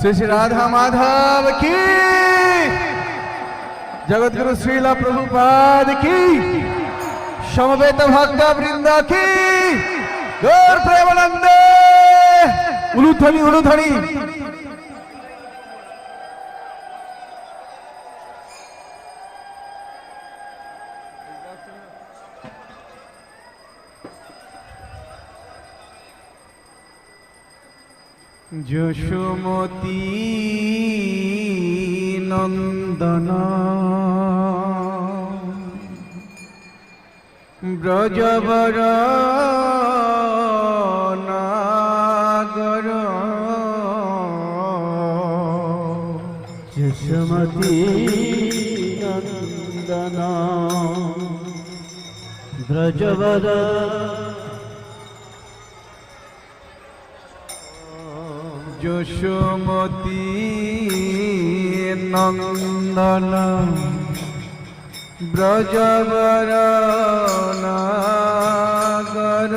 শ্রী শ্রী রাধা মাধব কি? জগৎগুরু শ্রীলা প্রভুপাদ কি? সমবেত ভক্ত বৃন্দ কি? গৌর প্রেমানন্দে। উলুধ্বনি উলুধ্বনি। যশোমতী নন্দন। ব্রজবর নাগর যশমতী নন্দন। ব্রজবদ যশোমতী নন্দন ব্রজবর নাগর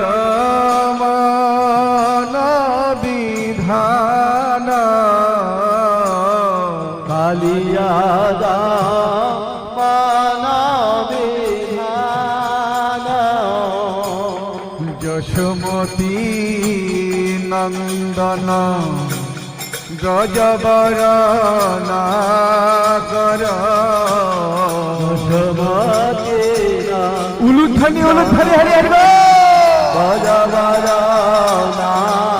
দমন বিধান যশোমতী নন্দন গজবর নাগর সমতীরা উলুধ্বনি উলুধ্বনি হারি হারি বাজা বাজা নাগর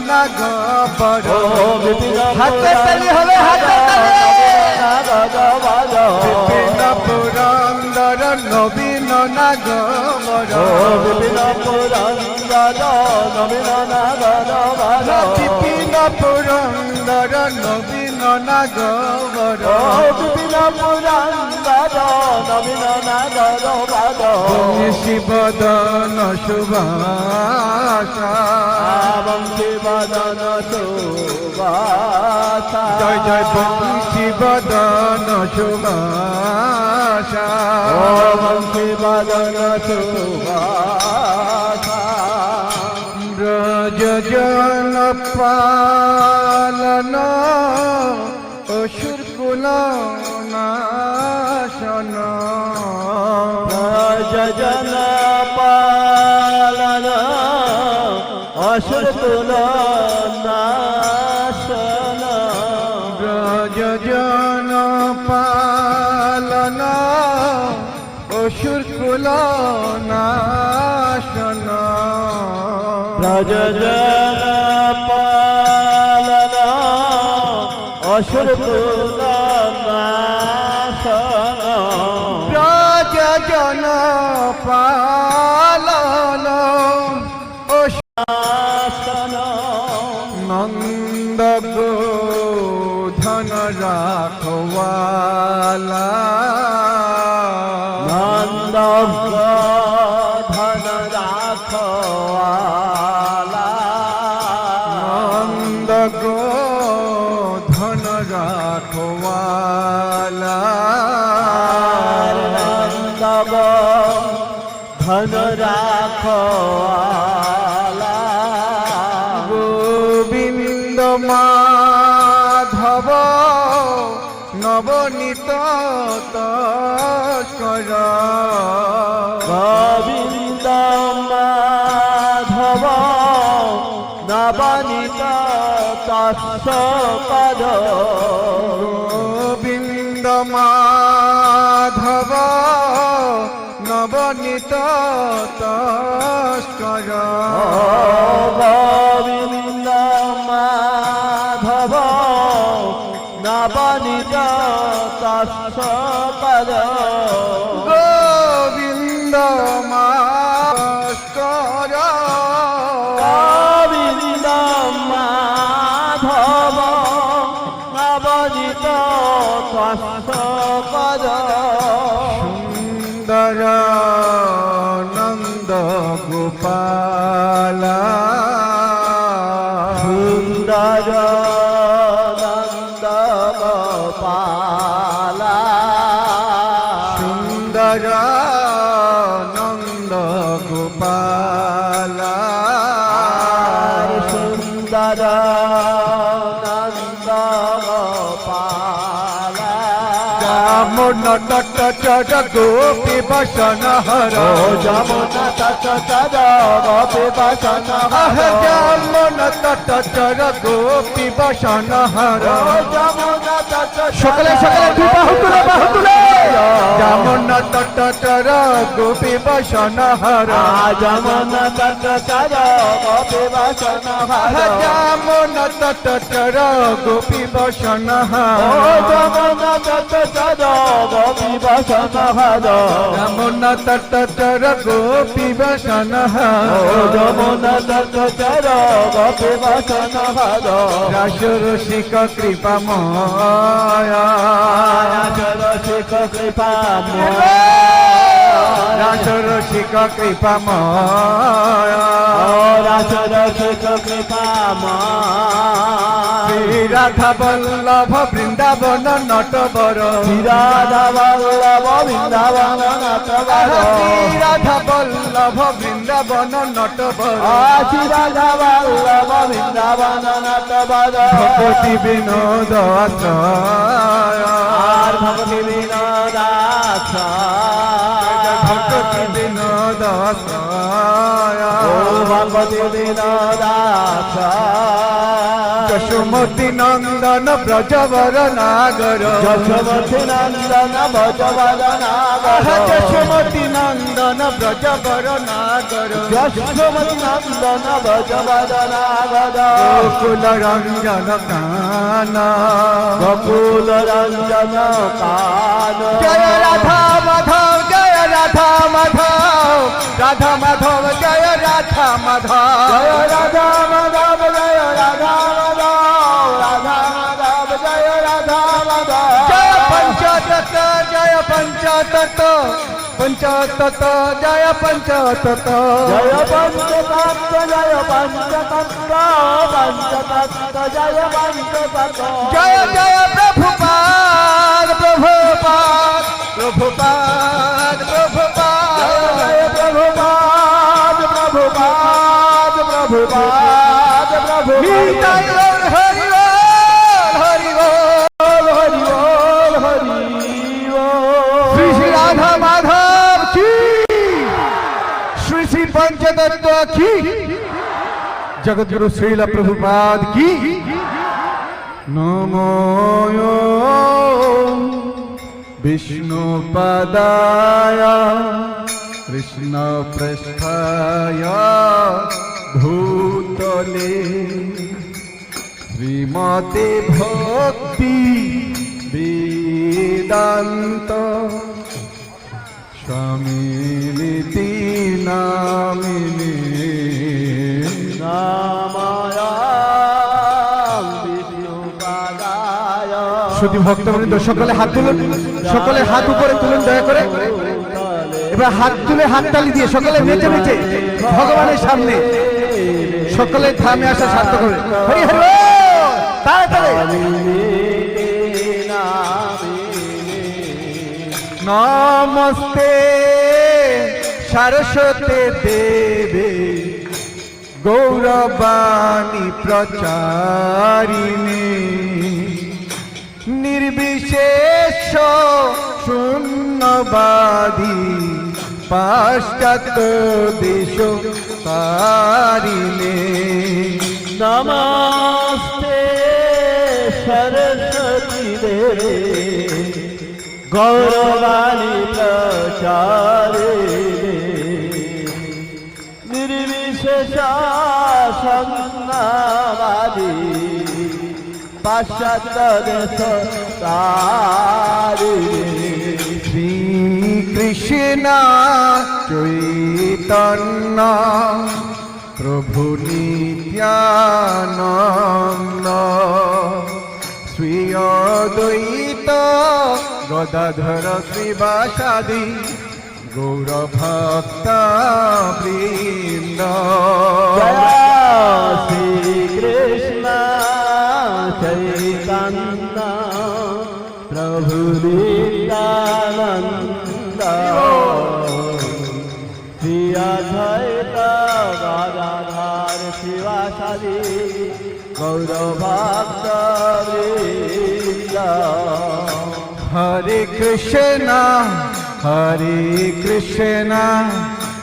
নাগবর ও বিপিন হাতে তালি হবে হাতে বিপিন পুরন্দর নবীন পুরন্দর নবীন নাগর বর বিপিন পুরন্দর নবীন ও বিপিন পুরন্দর শিবদন সুভাষা। বংশী বদন সুবাসা জয় জয় বংশী বদন সুভাষা। ও বংশী বদন সুবাসা ব্রজ জন পালন অসুর তুল নাশন। ব্রজ জন পালন অসুর কুল নাশন। যজন পালন অসুর তুল રાખવાલા. নবনীত তস্কর। গোবিন্দ মাধব নবনীত তৎস পদ গোবিন্দ মাধব নবনীত তস্কর। গোবিন্দ নবনীত তৎস পদ গোবিন্দ মাস্কর গোবিন্দ মাধব নবনীত তৎস পদ সুন্দর নন্দ গোপালা। সুন্দর রামন তট গোপী বসন হর যমুনা তট তর গোপী বসন হর রামন তট চর গোপী বসন হর যমুনা তট সকালে সকালে দুই বাহু তুলে বাহু তুলে তট চর গোপী বসন হর যমুনা তট তর গোপী বসন হর রামন গোপী বসন তর গোপী বসন তট চর গোপী বসন তট তর গোপী বসন রাস রসিক কৃপাময় রসিক কৃপা রাস রসিক কৃপাময় রাস রসিক কৃপা শ্রী রাধা বল্লভ বৃন্দাবন নটবর রাধা বল্লভ বৃন্দাবন নটবর রাধা বল্লভ বৃন্দাবন নটবর রাধা বল্লভ বৃন্দাবন নটবর ভগবতী বিনোদ আর ভক্তি বিনোদাস ভগবতী বিনোদ ভগবতী বিনোদাস। যশোমতী নন্দন ব্রজবর নাগর যশোমতী নন্দন ভজবদনাগর যশোমতী নন্দন ব্রজবর নাগর যশোমতী নন্দন ভজবদনাগর গোকুল রঞ্জন কান বকুল রঞ্জন কান জয় রাধা মাধব। রাধা মাধব জয় রাধা মাধব জয় রাধা মাধব জয় রাধা মাধব রাধা মাধব জয় রাধা মাধব জয় পঞ্চতত্ত জয় পঞ্চতত্ত পঞ্চতত্ত জয় পঞ্চতত্ত জয় পঞ্চতত্ত্ব জয় পঞ্চতত্ত্ব পঞ্চতত্ত্ব জয় পঞ্চতত্ত্ব জয় জয় প্রভুপাদ প্রভুপাদ প্রভুপাদ জগৎগুরু শ্রীল প্রভুপাদ কি? নমো বিষ্ণু পদায়, কৃষ্ণ পৃষ্ঠায়, ভূতলে, শ্রীমতে ভক্তি বেদান্ত নামিনে। নামায়াম বিষ্ণু পাদায় শুধু ভক্তবৃন্দ, সকলে হাত তুলুন। সকলে হাত উপরে তুলুন, দয়া করে। এবার হাত তুলে হাততালি দিয়ে সকলে নেচে নেচে ভগবানের সামনে সকলে থামে আসা সার্থক হবে। হরি হরি নমস্তে, সরস্বতী দেবে। গৌরবাণী প্রচারিণী। নির্বিশেষ শূন্যবাদী পাশ্চাত্য দেশ তারিণী। নমস্তে সরস্বতী দেবে। গৌরবাণী প্রচারে সন্নাবাদী পাশ্চাত্য শ্রীকৃষ্ণ চৈতন্য প্রভু নিত্যানন্দ শ্রীয় দ্বৈত গদাধর শ্রীবাসাদি গৌরভক্ত বৃন্দ। শ্রীকৃষ্ণ চৈতন্য প্রভু নিত্যানন্দ শ্রী অদ্বৈত গদাধর শিবাসাদি গৌরভক্ত হরে কৃষ্ণ। হরে কৃষ্ণ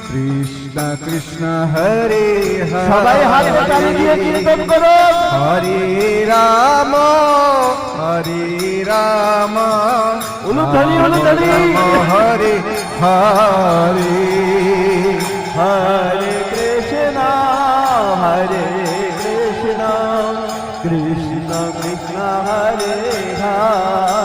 কৃষ্ণ কৃষ্ণ হরে সবাই হাত তালি দিয়ে কীর্তন করুন হরে রাম হরে রাম। উলুধ্বনি, উলুধ্বনি। হরে হরে হরে কৃষ্ণ হরে কৃষ্ণ। কৃষ্ণ কৃষ্ণ হরে হরে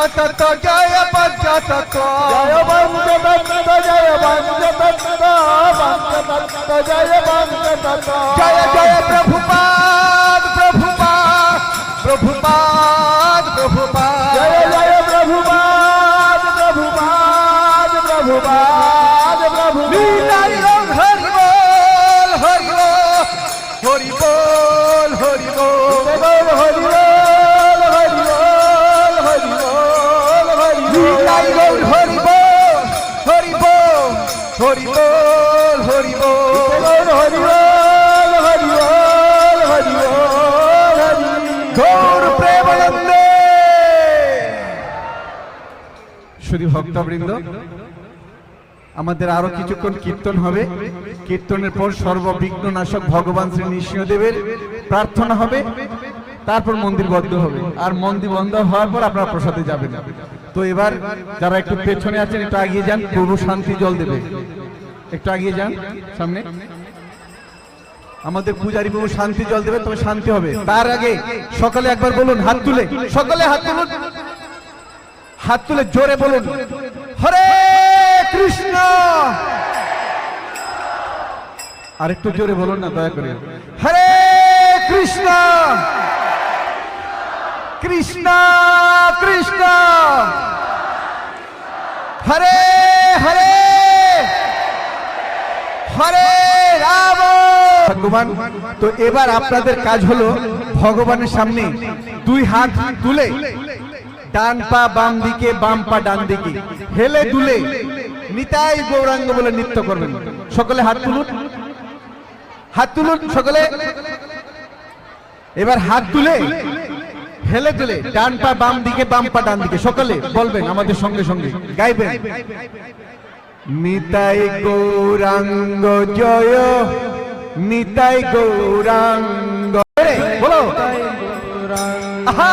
जाता तो जय बन जाता जय बन जाता जय बन जाता तो बन जय बन जाता जय जय प्रभुपाद प्रभुपाद प्रभुपाद प्रभुपाद जय जय শুধু ভক্তবৃন্দ, আমাদের আরও কিছুক্ষণ কীর্তন হবে। কীর্তনের পর সর্ববিঘ্ন নাশক ভগবান শ্রী নৃসিংহদেবের প্রার্থনা হবে। তারপর মন্দির বন্ধ হবে। আর মন্দির বন্ধ হওয়ার পর আপনারা প্রসাদে যাবেন। তো এবার যারা একটু পেছনে আছেন, একটু এগিয়ে যান। প্রভু শান্তি জল দেবে। একটু এগিয়ে যান, সামনে। আমাদের পূজারী প্রভু শান্তি জল দেবে, তবে শান্তি হবে। তার আগে সকালে একবার বলুন, হাত তুলে। সকালে হাত তুলুন। হাত তুলে জোরে বলুন। হরে কৃষ্ণ। আরেকটু জোরে বলুন না, দয়া করে। হরে কৃষ্ণ। কৃষ্ণ কৃষ্ণ। হরে হরে। হরে রাম। ভগবান, তো এবার আপনাদের কাজ হলো ভগবানের সামনে দুই হাত তুলে ডান পা বাম দিকে, বাম পা ডান দিকে। হেলে দুলে নিতাই গৌরাঙ্গ বলে নৃত্য করবেন। সকলে হাত তুলুন। হাত তুলুন, সকলে। এবার হাত তুলে হেলে তুলে ডান পা বাম দিকে, বাম পা ডান দিকে। সকলে বলবেন আমাদের সঙ্গে সঙ্গে, গাইবেন। নিতাই গৌরাঙ্গ জয়, নিতাই গৌরাঙ্গ। বলো। আহা!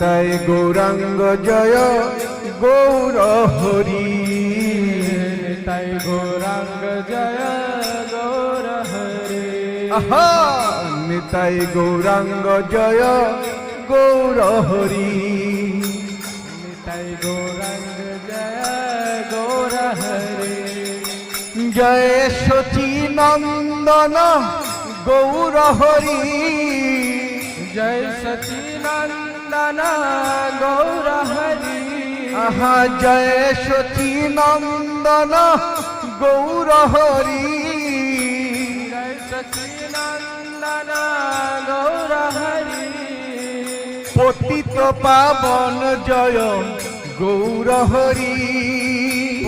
নিতাই গৌরাঙ্গ জয় গৌর হরি। নিতাই গৌরাঙ্গ জয় গৌর হরে। নিতাই গৌরাঙ্গ জয় গৌর হরি। নিতাই গৌরাঙ্গ জয় গৌর হরে। জয় সচী নন্দন গৌর হরি। জয় সচিনন্দন কানা গৌরহরি। আহা জয় সতী নন্দন গৌরহরি। পতিত পাবন জয় গৌরহরি।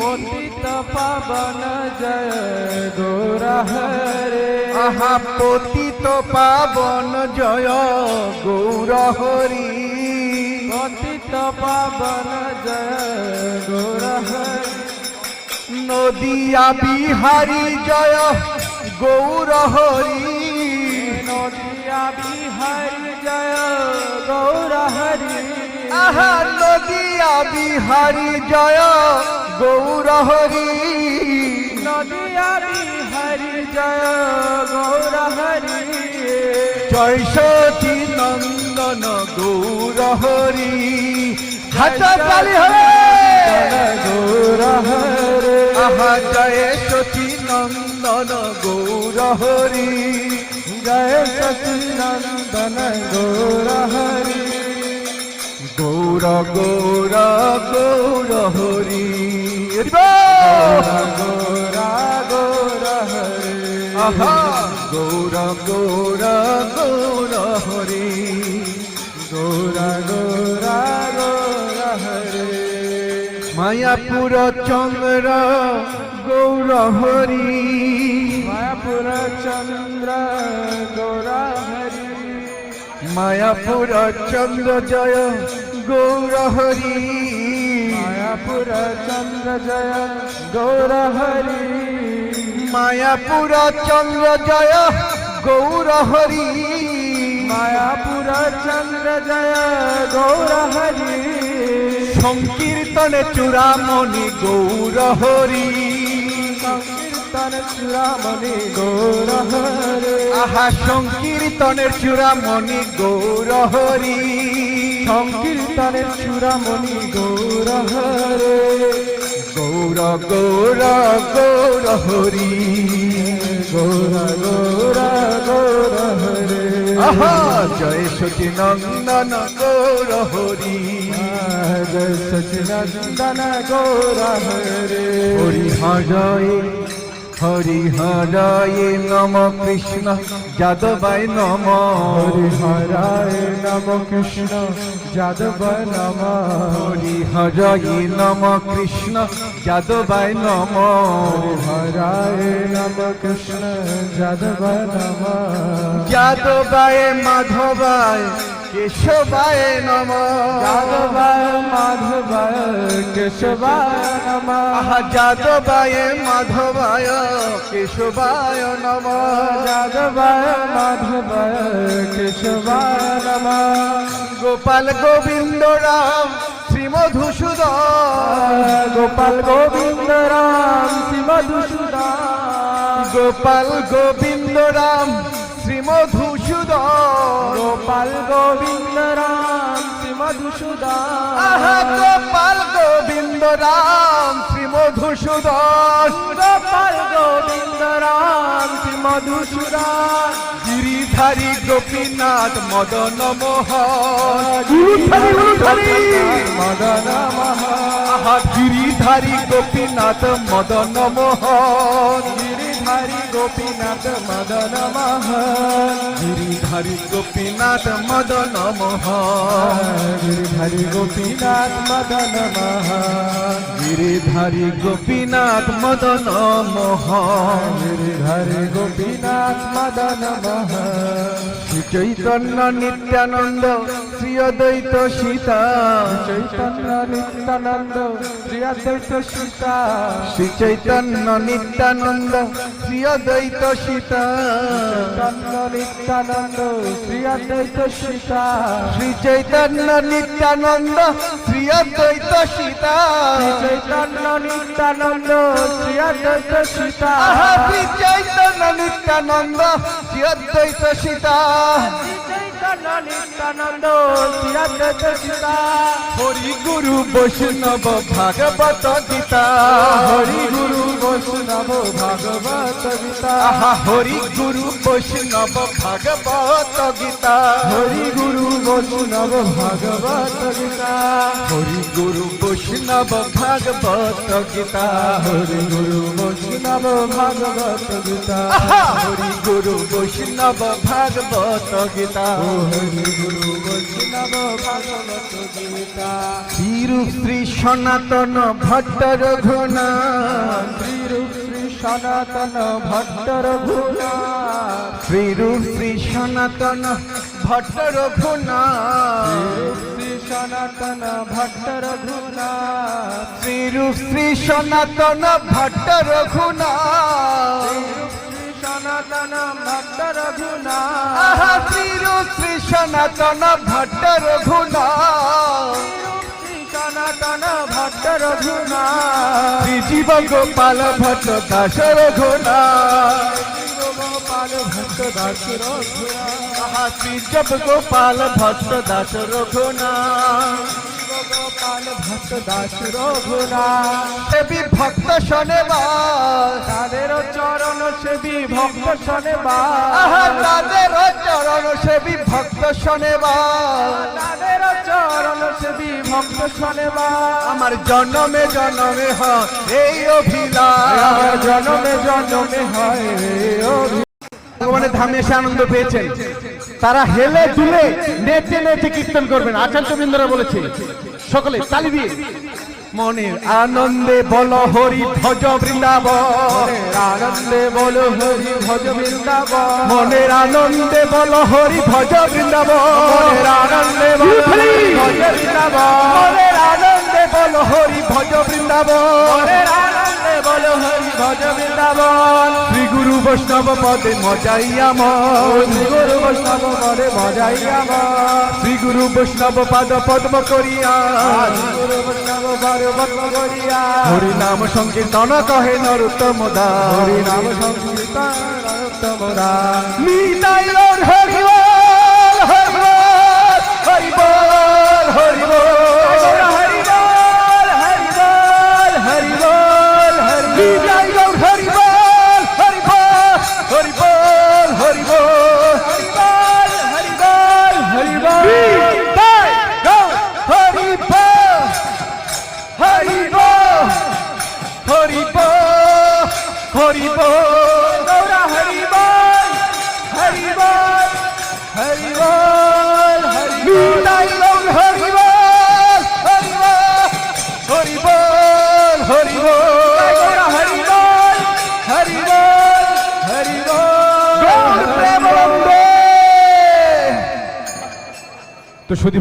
পতিত পাবন জয় গৌরহরে। আহা পতিত পাবন জয় গৌরহরি। পতিত পাবন জয় নদিয়া বিহারী জয় গৌর হরি নদিয়া বিহারী জয় গৌর হরি আহা নদিয়া বিহারী জয় গৌর হরি নদিয়া বিহারী জয় গৌর হরি জয় সতী নন্দন গৌর হরি। হাত তালি হরে। আহা জয় সতী নন্দন গৌর হরি। জয় সচিনন্দন গৌর হরি। গৌর গৌর গৌর হরি। গৌর গৌর হরে। আহা। গৌর গৌর গৌর হরি। গৌর গৌর গৌর হরে মায়াপুর চন্দ্র গৌর হরি মায়াপুর চন্দ্র গৌর হরি মায়াপুর চন্দ্র জয় গৌর হরি মায়াপুর চন্দ্র জয় গৌর হরি মায়াপুর চন্দ্র জয় গৌর হরি মায়াপুর চন্দ্র জয় গৌর হরি সংকীর্তনে চূড়ামণি গৌর হরি সংকীর্তন চূড়ামণি গৌর হরে আহা সংকীর্তনের চূড়ামণি গৌর হরি সংকীর্তনের চূড়ামণি গৌর হরে গৌর গৌর গৌর হরি গৌর গৌর গৌর হরে আহা জয় সতী নন্দন গৌর হরি। জয় সচিনন্দন গৌর হরে। হরি হরয়ে হরি হরয়ে নম কৃষ্ণ যাদবায় নম। হরি হরায় নম কৃষ্ণ যাদব নম। হরি হরয়ে নম কৃষ্ণ যাদবায় নম। হরায় নম কৃষ্ণ যাদব নম। যাদবায় মাধবায় কেশবায় নম। যাদবায় মাধবায় কেশবায় নম। যাদবায় মাধবায় কেশবায় নম। যাদবায় মাধবায় কেশবায় নম। গোপাল গোবিন্দ রাম শ্রীমধুসূদন। গোপাল গোবিন্দ রাম শ্রীমধুসূদন। গোপাল গোবিন্দ রাম শ্রীমধুসূদন গোপাল গোবিন্দ রাম শ্রীমধুসূদন। আহা গোপাল গোবিন্দ রাম শ্রীমধুসূদন। গোপাল গোবিন্দ রাম শ্রীমধুসূদন। গিরিধারী গোপীনাথ মদন মোহন। মদন মহা গিরিধারী গোপীনাথ মদন মোহন। গিরিধারী গোপীনাথ মদন মোহন গিরিধারী গোপীনাথ মদন মোহন গিরিধারী গোপীনাথ মদন মোহন গিরিধারী গোপীনাথ মদন মোহন গিরিধারী গোপীনাথ মদন মোহন শ্রী চৈতন্য নিত্যানন্দ শ্রী অদ্বৈত সীতা চৈতন্য নিত্যানন্দ শ্রী অদ্বৈত সীতা শ্রী চৈতন্য নিত্যানন্দ শ্রী অদ্বৈত সীতা। চন্দ্র নিত্যানন্দ শ্রী অদ্বৈত সীতা। শ্রী চৈতন্য নিত্যানন্দ শ্রী অদ্বৈত সীতা। চৈতন্য নিত্যানন্দ শ্রী অদ্বৈত সীতা। শ্রী চৈতন্য নিত্যানন্দ শ্রী অদ্বৈত সীতা। নিত্যানন্দ সীতা হরি গুরু বৈষ্ণব ভাগবত গীতা। হরি গুরু বৈষ্ণব ভাগবত গীতা। হরি গুরু বৈষ্ণব ভাগবত গীতা। হরি গুরু বৈষ্ণব ভাগবত গীতা। হরি গুরু বৈষ্ণব ভাগবত গীতা। হরি গুরু বৈষ্ণব ভাগবত গীতা। হরি গুরু বৈষ্ণব ভাগবত গীতা। হরি গুরু বৈষ্ণব ভাগবত গীতা শ্রীরূপ শ্রী সনাতন ভট্ট রঘুনা শ্রীরূপ শ্রী সনাতন ভট্ট রঘুনা শ্রীরূপ শ্রী সনাতন ভট্ট রঘুনা শ্রী সনাতন ভট্ট রঘুনা শ্রীরূপ শ্রী সনাতন ভট্ট রঘুনা সনাতন ভট্ট রঘুনা। আহা শ্রীরূপ শ্রী সনাতন ভট্ট রঘুনা। সনাতন ভট্ট রঘুনা। শ্রী জীব গোপাল ভট্ট দাস রঘুনা। শ্রী গোপাল ভট্ট দাস রঘুনা। গোপাল ভট্ট দাস রঘুনা ভক্ত তাদের চরণ সেবী ভক্ত শনে তাদের চরণ সেবী ভক্ত শোনেবার তাদের চরণ সেবী ভক্ত শনে আমার জন্মে জন্মে হয় এই অভিলাষ। জনমে জনমে হয় ভগবানের ধামে এসে আনন্দ পেয়েছেন। তারা হেলে দুলে নেচে নেচে কীর্তন করবেন। আচার্য বৃন্দরা বলেছে সকলে তালি দিয়ে। মনের আনন্দে বল হরি ভজ বৃন্দাব আনন্দে বল হরি ভজ বৃন্দাব মনের আনন্দে বল হরি ভজ বৃন্দাব আনন্দে বল ভজ বৃন্দাব আনন্দে বল হরি ভজ বৃন্দাব মনের বল হরি ভজ বৃন্দাবন। শ্রী গুরু বৈষ্ণব পদে মজাইয়া মন। শ্রী গুরু বৈষ্ণব পদে মজাই আমার শ্রী গুরু বৈষ্ণব পদ পদ্ম করিয়া। গুরু বৈষ্ণব করে বন্ধ করিয়া। হরি নাম সংকীর্তন কহে নরোত্তম দা হরি নাম সংকীর্তন নরোত্তম দাস। তো সুধী